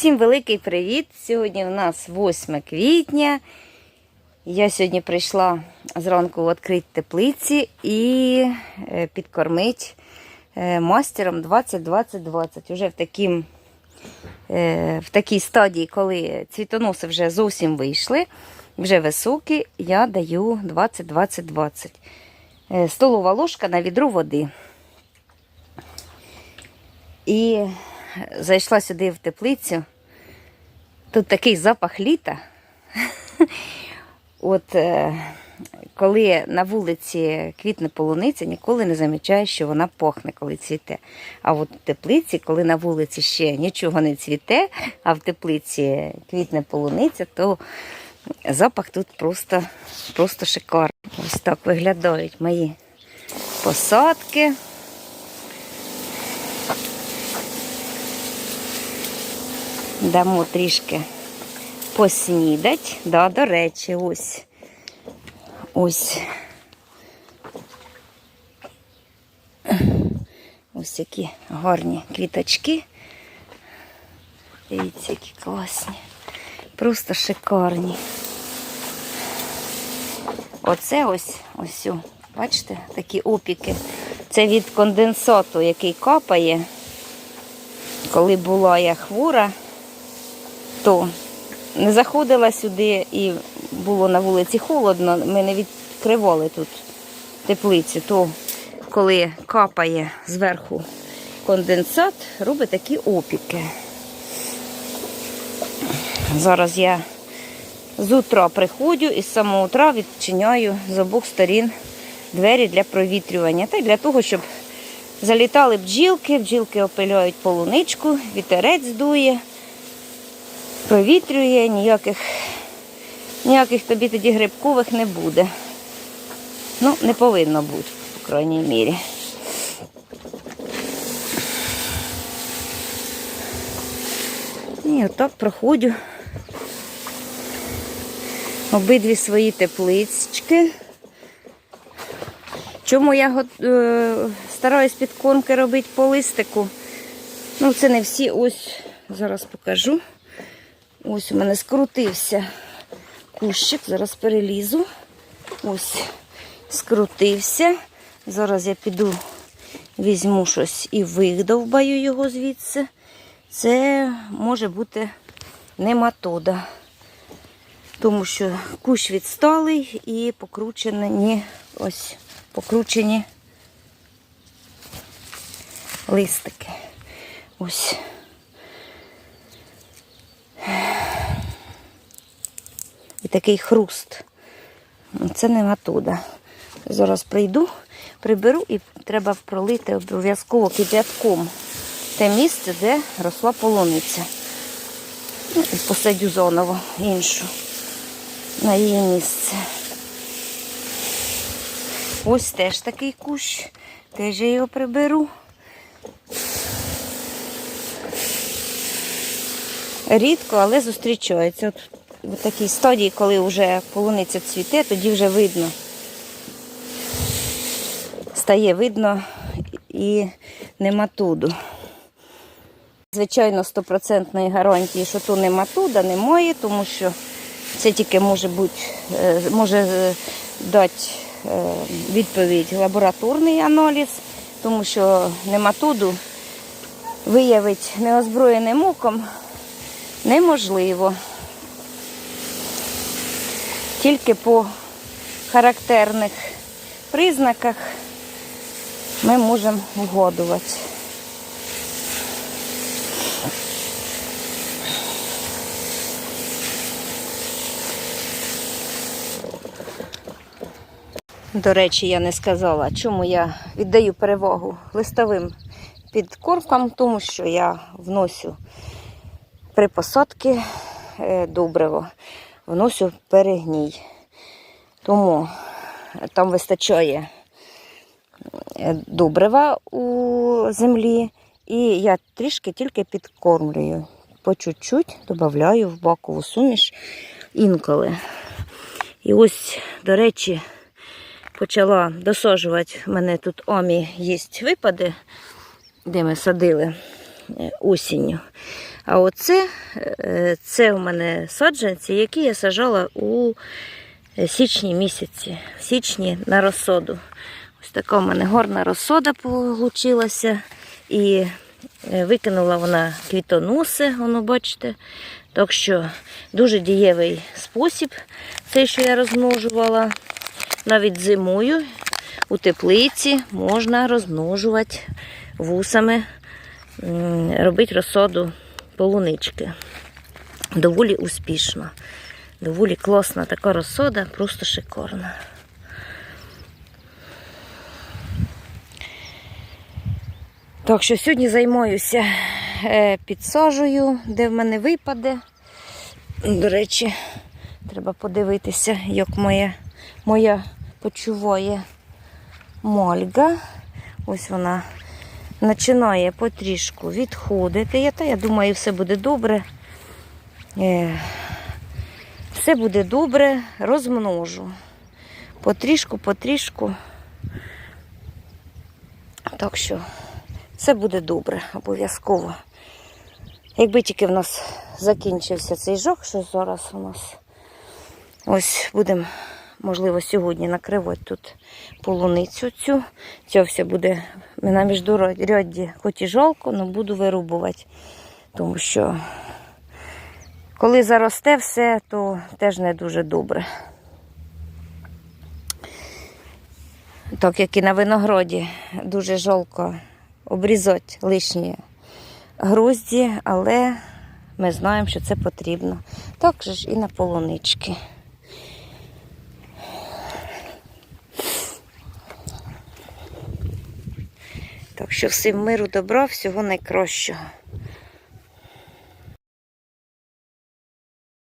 Всім великий привіт! Сьогодні у нас 8 квітня. Я сьогодні прийшла зранку відкрити теплиці і е, підкормити е, мастером 20-20-20. Уже в, таким, е, в такій стадії, коли цвітоноси вже зовсім вийшли, вже високі, я даю 20-20-20. Е, Столова ложка на відро води. І зайшла сюди в теплицю. Тут такий запах літа. От е, коли на вулиці квітне полуниця, ніколи не замічаєш, що вона пахне, коли цвіте. А от в теплиці, коли на вулиці ще нічого не цвіте, а в теплиці квітне полуниця, то запах тут просто, просто шикарний. Ось так виглядають мої посадки. Дамо трішки поснідать. Да, до речі, ось. Ось. Ось які гарні квіточки. Дивіться, які класні. Просто шикарні. Оце ось, ось, бачите, такі опіки. Це від конденсату, який капає. Коли була я хвора, то не заходила сюди і було на вулиці холодно, ми не відкривали тут теплицю, то коли капає зверху конденсат, робить такі опіки. Зараз я з утра приходжу і з самого утра відчиняю з обох сторін двері для провітрювання. Та й для того, щоб залітали бджілки, бджілки опиляють полуничку, вітерець дує провітрює, ніяких, ніяких тобі тоді грибкових не буде. Ну, не повинно бути, по крайній мірі. І отак проходжу обидві свої теплички. Чому я е, стараюсь підкормки робити по листику? Ну, це не всі, ось зараз покажу. Ось у мене скрутився кущик, зараз перелізу. Ось, скрутився. Зараз я піду, візьму щось і видовбаю його звідси. Це може бути нематода. Тому що кущ відсталий і покручені, ось, покручені листики. Ось. Такий хруст. Це нематода. Зараз прийду, приберу і треба пролити обов'язково кип'ятком те місце, де росла полуниця. Ну, і посадю зоново іншу на її місце. Ось теж такий кущ, теж я його приберу. Рідко, але зустрічається. От в такій стадії, коли вже полуниця цвіте, тоді вже видно. Стає видно і нематуду. Звичайно, стопроцентної гарантії, що то нематуда, немає, тому що це тільки може бути, е, може е, дати е, відповідь лабораторний аналіз, тому що нематуду виявити неозброєним оком неможливо. Тільки по характерних признаках ми можемо вгодувати. До речі, я не сказала, чому я віддаю перевагу листовим підкормкам, тому що я вносю при посадці е, добриво вносю перегній. Тому там вистачає е, добрива у землі, і я трішки тільки підкормлюю. По чуть-чуть додаю в бакову суміш інколи. І ось, до речі, почала досаджувати. У мене тут омі є випади, де ми садили е, осінню. А оце е, це у мене саджанці, які я сажала у січні місяці, в січні на розсоду. Ось така у мене гарна розсода получилася. І е, викинула вона квітоноси, воно бачите. Так що дуже дієвий спосіб, цей, що я розмножувала. Навіть зимою у теплиці можна розмножувати вусами, робити розсоду полунички. Доволі успішно. Доволі класна така розсода, просто шикарна. Так що сьогодні займаюся е, підсажею, де в мене випаде. До речі, треба подивитися, як моя, моя почуває мальга. Ось вона починає потрішку відходити. Та я думаю, все буде добре. Е, все буде добре, розмножу. Потрішку, потрішку. Так що все буде добре, обов'язково. Якби тільки в нас закінчився цей жах, що зараз у нас. Ось будемо, можливо, сьогодні накривати тут полуницю цю. Ця все буде на міждурядді, хоч і жалко, але буду вирубувати. Тому що коли заросте все, то теж не дуже добре. Так як і на винограді, дуже жалко обрізати лишні грузді, але ми знаємо, що це потрібно. Так же ж і на полунички. Що всім миру, добра, всього найкращого.